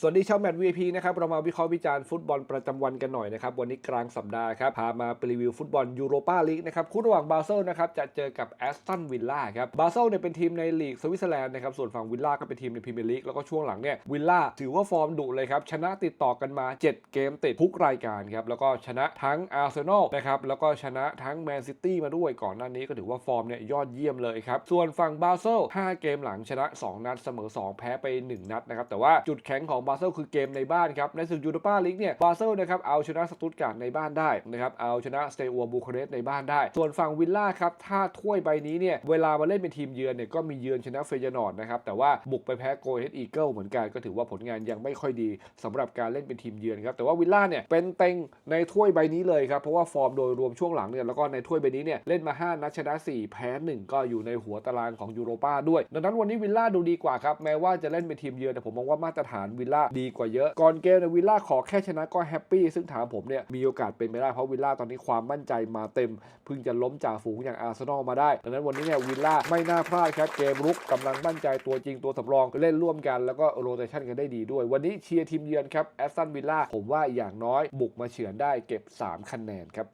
สวัสดีชาวแมตช์ VIP นะครับ เรามาวิเคราะห์วิจารณ์ฟุตบอลประจำวันกันหน่อยนะครับ วันนี้กลางสัปดาห์ครับ พามารีวิวฟุตบอลยูโรปาลีกนะครับ คู่ระหว่างบาเซลนะครับ จะเจอกับแอสตันวิลล่าครับ บาเซลเนี่ยเป็นทีมในลีกสวิตเซอร์แลนด์นะครับ ส่วนฝั่งวิลล่าก็เป็นทีมในพรีเมียร์ลีก แล้วก็ช่วงหลังเนี่ยวิลล่าถือว่าฟอร์มดุเลยครับ ชนะติดต่อกันมา 7 เกมติดทุกรายการครับ แล้วก็ชนะทั้งอาร์เซนอลนะครับ แล้วก็ชนะทั้งแมนซิตี้มาด้วย ก่อนหน้านี้ก็ถือว่าฟอร์มเนี่ยยอดเยี่ยมเลยครับ ส่วนฝั่งบาเซล5เกมหลังชนะ 2 นัดเสมอ 2 แพ้ไป 1 นัดนะครับแต่ว่าจุดแข็งของบาเซลคือเกมในบ้านครับ ในศึกยูโรปาลีกเนี่ยบาเซลนะครับเอาชนะสตุตการ์ดในบ้านได้นะครับเอาชนะสเตอัวบูคาเรสต์ในบ้านได้ ส่วนฝั่งวิลล่าครับถ้าถ้วยใบนี้เนี่ยเวลามาเล่นเป็นทีมเยือนเนี่ยก็มีเยือนชนะเฟยนอร์ดนะครับแต่ว่าบุกไปแพ้โกลเฮดอีเกิลเหมือนกันก็ถือว่าผลงานยังไม่ค่อยดีสำหรับการเล่นเป็นทีมเยือนครับแต่ว่าวิลล่าเนี่ยเป็นเต็งในถ้วยใบนี้เลยครับเพราะว่าฟอร์มโดยรวมช่วงหลังเนี่ยแล้วก็ในถ้วยใบนี้เนี่ยเล่นมา 5 นัดชนะ 4 แพ้ 1 ก็อยู่ในหัวตารางของยูโรปาด้วย ดังนั้นวันนี้วิลล่าดูดีกว่าครับแม้ว่าจะเล่นเป็นทีมเยือนแต่ผมมองว่ามาตรฐานวิลล่าดีกว่าเยอะ ก่อนเกมเนี่ยวิลล่าขอแค่ชนะก็แฮปปี้ซึ่งถามผมเนี่ยมีโอกาสเป็นไปได้เพราะวิลล่าตอนนี้ความมั่นใจมาเต็มเพิ่งจะล้มจ่าฝูงอย่างอาร์เซนอลมาได้ดังนั้นวันนี้เนี่ยวิลล่าไม่น่าพลาดครับเกมรุกกำลังมั่นใจตัวจริงตัวสำรองเล่นร่วมกันแล้วก็โรเตชันกันได้ดีด้วย วันนี้เชียร์ทีมเยือนครับแอสตันวิลล่าผมว่าอย่างน้อยบุกมาเฉือนได้เก็บ 3 คะแนนครับ